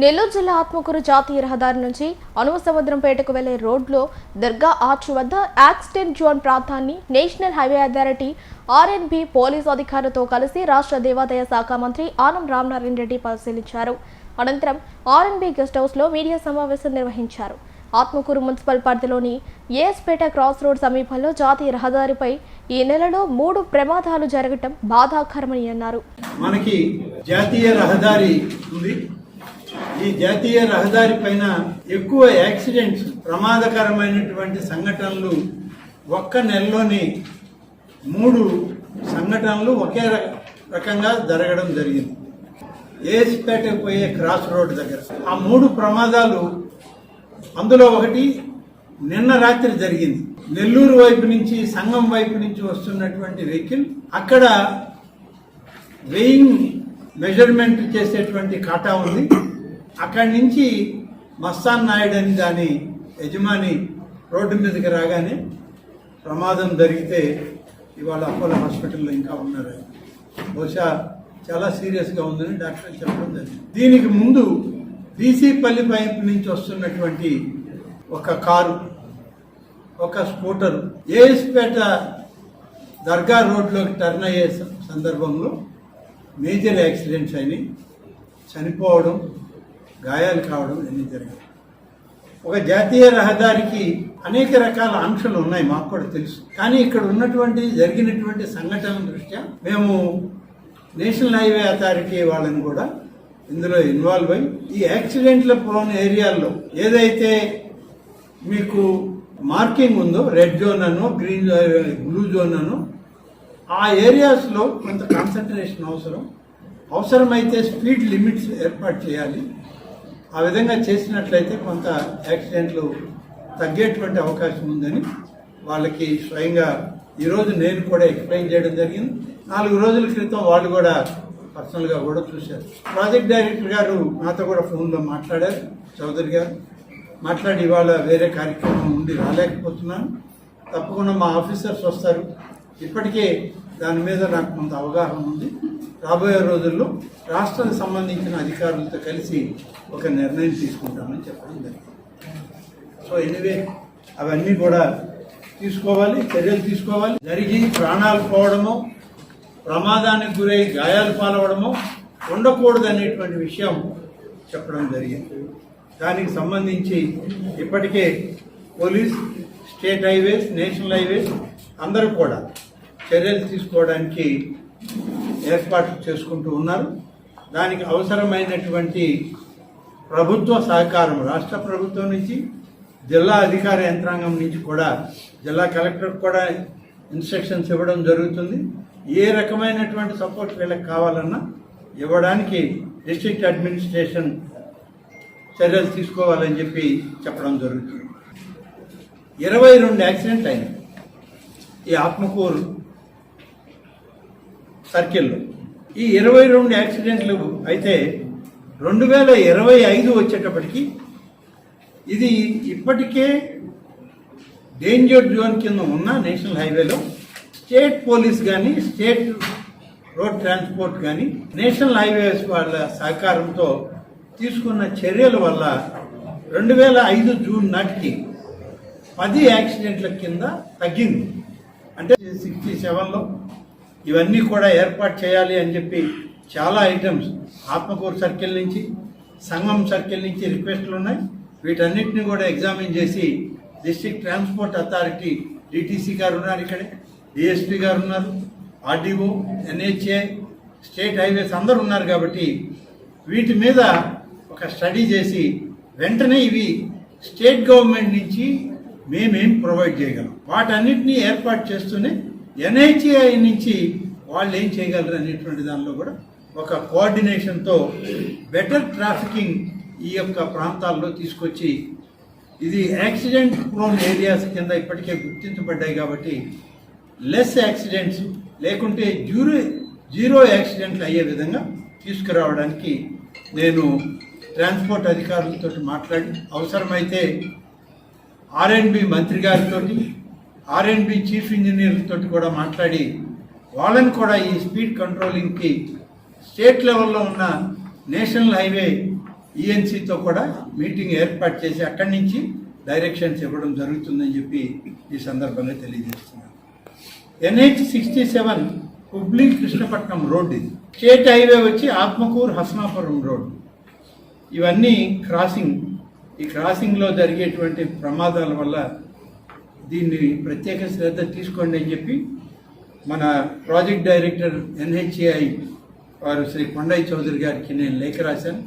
నెల్లూరు జిల్లా ఆత్మకూరు జాతీయ రహదారి నుంచి అనుమ సముద్రంపేటకు వెళ్ళే రోడ్లో దర్గా ఆర్చ్ వద్ద యాక్సిడెంట్ జోన్ ప్రాంతాన్ని national highway authority RNB police అధికారులతో కలిసి రాష్ట్ర దేవాదాయ శాఖ మంత్రి ఆనం రామనారాయణ రెడ్డి పరిశీలించారు. అనంతరం ఆర్ఎన్బి గెస్ట్ హౌస్లో మీడియా సమావేశం నిర్వహించారు. ఆత్మకూరు మున్సిపల్ పరిధిలోని ఏఎస్పేట క్రాస్ రోడ్ సమీపంలో జాతీయ రహదారిపై ఈ నెలలో మూడు ప్రమాదాలు జరగటం బాధాకరమని అన్నారు. మనకి జాతీయ రహదారి ఉంది. ఈ జాతీయ రహదారి పైన ఎక్కువ యాక్సిడెంట్స్ ప్రమాదకరమైనటువంటి సంఘటనలు ఒక్క నెలలోనే మూడు సంఘటనలు ఒకే రకంగా జరగడం జరిగింది. ఏఎస్పేటకు పోయే క్రాస్ రోడ్ దగ్గర. ఆ మూడు ప్రమాదాలు అందులో ఒకటి నిన్న రాత్రి జరిగింది. నెల్లూరు వైపు నుంచి సంఘం వైపు నుంచి వస్తున్నటువంటి వెహికల్ అక్కడ వెయింగ్ మెజర్మెంట్ చేసేటువంటి కాటా ఉంది. అక్కడి నుంచి మస్తాన్ నాయుడు అని దాని యజమాని రోడ్డు మీదకి రాగానే ప్రమాదం జరిగితే ఇవాళ అపోలో హాస్పిటల్లో ఇంకా ఉన్నారు. బహుశా చాలా సీరియస్గా ఉందని డాక్టర్ చెప్పడం జరిగింది. దీనికి ముందు బీసీపల్లి పైపు నుంచి వస్తున్నటువంటి ఒక కారు ఒక స్కూటర్ ఏఎస్పేట దర్గా రోడ్లోకి టర్న్ అయ్యే సందర్భంలో మేజర్ యాక్సిడెంట్స్ అయినాయి. చనిపోవడం గాయాలు కావడం అన్నీ జరిగాయి ఒక జాతీయ రహదారికి అనేక రకాల ఆంక్షలు ఉన్నాయి మాకు కూడా తెలుసు. కానీ ఇక్కడ ఉన్నటువంటి జరిగినటువంటి సంఘటనల దృష్ట్యా మేము నేషనల్ హైవే అథారిటీ వాళ్ళని కూడా ఇందులో ఇన్వాల్వ్ అయ్యి ఈ యాక్సిడెంట్ల ప్రోన్ ఏరియాల్లో ఏదైతే మీకు మార్కింగ్ ఉందో రెడ్ జోన్ అనో గ్రీన్ బ్లూ జోన్ అనో ఆ ఏరియాస్లో కొంత కాన్సన్ట్రేషన్ అవసరం. అవసరమైతే స్పీడ్ లిమిట్స్ ఏర్పాటు చేయాలి. ఆ విధంగా చేసినట్లయితే కొంత యాక్సిడెంట్లు తగ్గేటువంటి అవకాశం ఉందని వాళ్ళకి స్వయంగా ఈరోజు నేను కూడా ఎక్స్ప్లెయిన్ చేయడం జరిగింది. నాలుగు రోజుల క్రితం వాళ్ళు కూడా పర్సనల్గా కూడా చూశారు. ప్రాజెక్ట్ డైరెక్టర్ గారు నాతో కూడా ఫోన్లో మాట్లాడారు. చౌదరి గారు మాట్లాడి ఇవాళ వేరే కార్యక్రమం ఉండి రాలేకపోతున్నాను. తప్పకుండా మా ఆఫీసర్స్ వస్తారు. ఇప్పటికే దాని మీద నాకు కొంత అవగాహన ఉంది. రాబోయే రోజుల్లో రాష్ట్రం సంబంధించిన అధికారులతో కలిసి ఒక నిర్ణయం తీసుకుంటామని చెప్పడం జరిగింది. సో ఎనివే అవన్నీ కూడా తీసుకోవాలి చర్యలు తీసుకోవాలి. జరిగి ప్రాణాలు పోవడము ప్రమాదానికి గురై గాయాలు పాలవడము ఉండకూడదు అనేటువంటి విషయం చెప్పడం జరిగింది. దానికి సంబంధించి ఇప్పటికే police state highways national highways అందరూ కూడా చర్యలు తీసుకోవడానికి ఏర్పాట్లు చేసుకుంటూ ఉన్నారు. దానికి అవసరమైనటువంటి ప్రభుత్వ సహకారం రాష్ట్ర ప్రభుత్వం నుంచి జిల్లా అధికార యంత్రాంగం నుంచి కూడా జిల్లా కలెక్టర్ కూడా ఇన్స్ట్రక్షన్స్ ఇవ్వడం జరుగుతుంది. ఏ రకమైనటువంటి సపోర్ట్ వీళ్ళకి కావాలన్నా ఇవ్వడానికి డిస్ట్రిక్ట్ అడ్మినిస్ట్రేషన్ చర్యలు తీసుకోవాలని చెప్పి చెప్పడం జరుగుతుంది. ఇరవై రెండు యాక్సిడెంట్ అయినాయి ఈ ఆత్మకూరు సర్కిల్లో. ఈ ఇరవై రెండు యాక్సిడెంట్లు అయితే రెండు వేల ఇరవై ఐదు వచ్చేటప్పటికి ఇది ఇప్పటికే డేంజర్ జోన్ కింద ఉన్న నేషనల్ హైవేలో స్టేట్ పోలీస్ కానీ స్టేట్ రోడ్ ట్రాన్స్పోర్ట్ కానీ నేషనల్ హైవేస్ వాళ్ళ సహకారంతో తీసుకున్న చర్యల వల్ల రెండు వేల ఐదు జూన్ నాటికి పది యాక్సిడెంట్ల కింద తగ్గింది. అంటే సిక్స్టీ సెవెన్లో ఇవన్నీ కూడా ఏర్పాటు చేయాలి అని చెప్పి చాలా ఐటమ్స్ ఆత్మకూరు సర్కిల్ నుంచి సంఘం సర్కిల్ నుంచి రిక్వెస్ట్లు ఉన్నాయి. వీటన్నిటిని కూడా ఎగ్జామిన్ చేసి డిస్ట్రిక్ట్ ట్రాన్స్పోర్ట్ అథారిటీ డిటీసీ గారు ఉన్నారు ఇక్కడే డిఎస్పీ గారు ఉన్నారు ఆర్డీఓ ఎన్హెచ్ఏ స్టేట్ హైవేస్ అందరు ఉన్నారు కాబట్టి వీటి మీద ఒక స్టడీ చేసి వెంటనే ఇవి స్టేట్ గవర్నమెంట్ నుంచి మేమేం ప్రొవైడ్ చేయగలం. వాటన్నిటినీ ఏర్పాటు చేస్తూనే ఎన్హెచ్ఏఐ నుంచి వాళ్ళు ఏం చేయగలరు అనేటువంటి దానిలో కూడా ఒక కోఆర్డినేషన్తో బెటర్ ట్రాఫికింగ్ ఈ యొక్క ప్రాంతాల్లో తీసుకొచ్చి ఇది యాక్సిడెంట్ ప్రోన్ ఏరియాస్ కింద ఇప్పటికే గుర్తించబడ్డాయి కాబట్టి లెస్ యాక్సిడెంట్స్ లేకుంటే జీరో జీరో యాక్సిడెంట్లు అయ్యే విధంగా తీసుకురావడానికి నేను ట్రాన్స్పోర్ట్ అధికారులతో మాట్లాడి అవసరమైతే ఆర్ఎన్బి మంత్రి గారితో ఆర్ఎన్బి చీఫ్ ఇంజనీర్లతో కూడా మాట్లాడి వాళ్ళని కూడా ఈ స్పీడ్ కంట్రోలింగ్కి స్టేట్ లెవెల్లో ఉన్న నేషనల్ హైవే ఈఎన్సీతో కూడా మీటింగ్ ఏర్పాటు చేసి అక్కడి నుంచి డైరెక్షన్స్ ఇవ్వడం జరుగుతుందని చెప్పి ఈ సందర్భంగా తెలియజేస్తున్నాను. NH sixty seven Hubli Krishnapatnam road ఇది. స్టేట్ హైవే వచ్చి ఆత్మకూరు హస్నాపురం రోడ్ ఇవన్నీ క్రాసింగ్ ఈ క్రాసింగ్లో జరిగేటువంటి ప్రమాదాల వల్ల దీన్ని ప్రత్యేక శ్రద్ధ తీసుకోండి అని చెప్పి మన ప్రాజెక్ట్ డైరెక్టర్ ఎన్హెచ్ఏఐ వారు శ్రీ కొండయ్య చౌదరి గారికి నేను లేఖ రాశాను.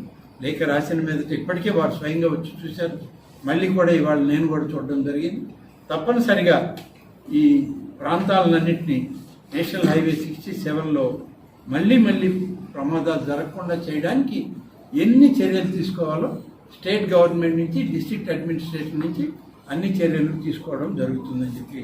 లేఖ రాసిన మీద ఇప్పటికే వారు స్వయంగా వచ్చి చూశారు. మళ్ళీ కూడా ఇవాళ నేను కూడా చూడడం జరిగింది. తప్పనిసరిగా ఈ ప్రాంతాలన్నింటినీ నేషనల్ హైవే సిక్స్టీ సెవెన్లో మళ్ళీ మళ్ళీ ప్రమాదాలు జరగకుండా చేయడానికి ఎన్ని చర్యలు తీసుకోవాలో స్టేట్ గవర్నమెంట్ నుంచి డిస్ట్రిక్ట్ అడ్మినిస్ట్రేషన్ నుంచి అన్ని చర్యలు తీసుకోవడం జరుగుతుందని చెప్పి